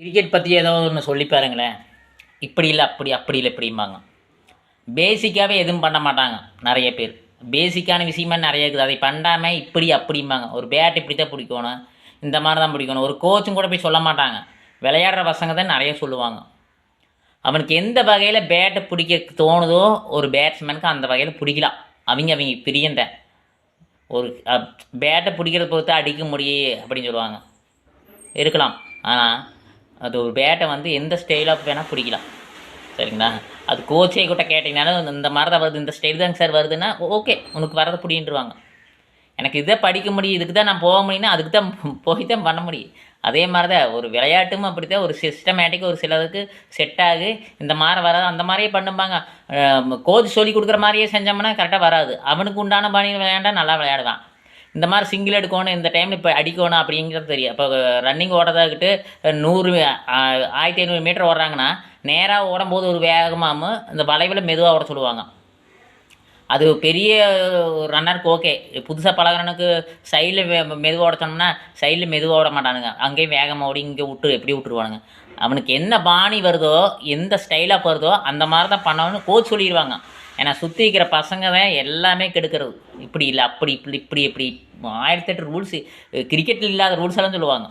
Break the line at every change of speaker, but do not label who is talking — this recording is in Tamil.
கிரிக்கெட் பற்றி ஏதோ ஒன்று சொல்லி பாருங்களேன். இப்படி இல்லை அப்படி அப்படி இல்லை இப்படிம்பாங்க. பேசிக்காகவே எதுவும் பண்ண மாட்டாங்க நிறைய பேர். பேசிக்கான விஷயமா நிறைய இருக்குது. அதை பண்ணாமல் இப்படி அப்படிம்பாங்க. ஒரு பேட் இப்படி தான் பிடிக்கணும் இந்த மாதிரி தான் பிடிக்கணும். ஒரு கோச்சும் கூட போய் சொல்ல மாட்டாங்க. விளையாடுற பசங்க தான் நிறைய சொல்லுவாங்க. அவனுக்கு எந்த வகையில் பேட்டை பிடிக்க தோணுதோ ஒரு பேட்ஸ்மேனுக்கு அந்த வகையில் பிடிக்கலாம். அவங்க அவங்க பிரியந்த ஒரு பேட்டை பிடிக்கிறத பொறுத்து அடிக்க முடியும் அப்படின்னு சொல்லுவாங்க. இருக்கலாம். ஆனால் அது ஒரு பேட்டை வந்து எந்த ஸ்டைலாக வேணால் பிடிக்கலாம். சரிங்களா? அது கோச்சே கிட்ட கேட்டிங்கனாலும் இந்த மாதிரி தான் வருது இந்த ஸ்டைல் தாங்க சார் வருதுன்னா ஓகே உனக்கு வரதை பிடின்ட்டுருவாங்க எனக்கு இதை படிக்க முடியும் இதுக்கு தான் நான் போக முடியும்னா அதுக்கு தான் போய் தான் பண்ண முடியும். அதே மாதிரி தான் ஒரு விளையாட்டும் அப்படி தான் ஒரு சிஸ்டமேட்டிக் ஒரு சிலதுக்கு செட் ஆகு இந்த மாதிரி வராது அந்த மாதிரியே பண்ணும்பாங்க. கோச் சொல்லி கொடுக்குற மாதிரியே செஞ்சோம்னா கரெக்டாக வராது. அவனுக்கு உண்டான பணியில் விளையாண்டா நல்லா விளையாடுவான். இந்த மாதிரி சிங்கிள் எடுக்கணும் இந்த டைமில் இப்போ அடிக்கணும் அப்படிங்கிறது தெரியும். இப்போ ரன்னிங் ஓடுறதாகிட்டு நூறு ஆ- ஆயிரத்தி ஐநூறு மீட்டர் ஓடுறாங்கன்னா நேராக ஓடும்போது ஒரு வேகமாகவும் இந்த வளைவில் மெதுவாக ஓட சொல்லுவாங்க. அது பெரிய ரன்னருக்கு ஓகே புதுசாக பழகுறனுக்கு சைடில் மெதுவாக ஓட சைடில் மெதுவாக ஓட மாட்டானுங்க. அங்கேயும் வேகமாக ஓடி இங்கே விட்டு எப்படி விட்டுருவானுங்க. அவனுக்கு என்ன பாணி வருதோ எந்த ஸ்டைலாக வருதோ அந்த மாதிரி தான் பண்ணணும்னு கோச் சொல்லிடுவாங்க ஏன்னா சுற்றி இருக்கிற பசங்க தான் எல்லாமே கெடுக்கிறது. இப்படி இல்லை அப்படி இப்படி இப்படி இப்படி. ஆயிரத்தெட்டு ரூல்ஸு கிரிக்கெட்டில் இல்லாத ரூல்ஸ் எல்லாம் சொல்லுவாங்க.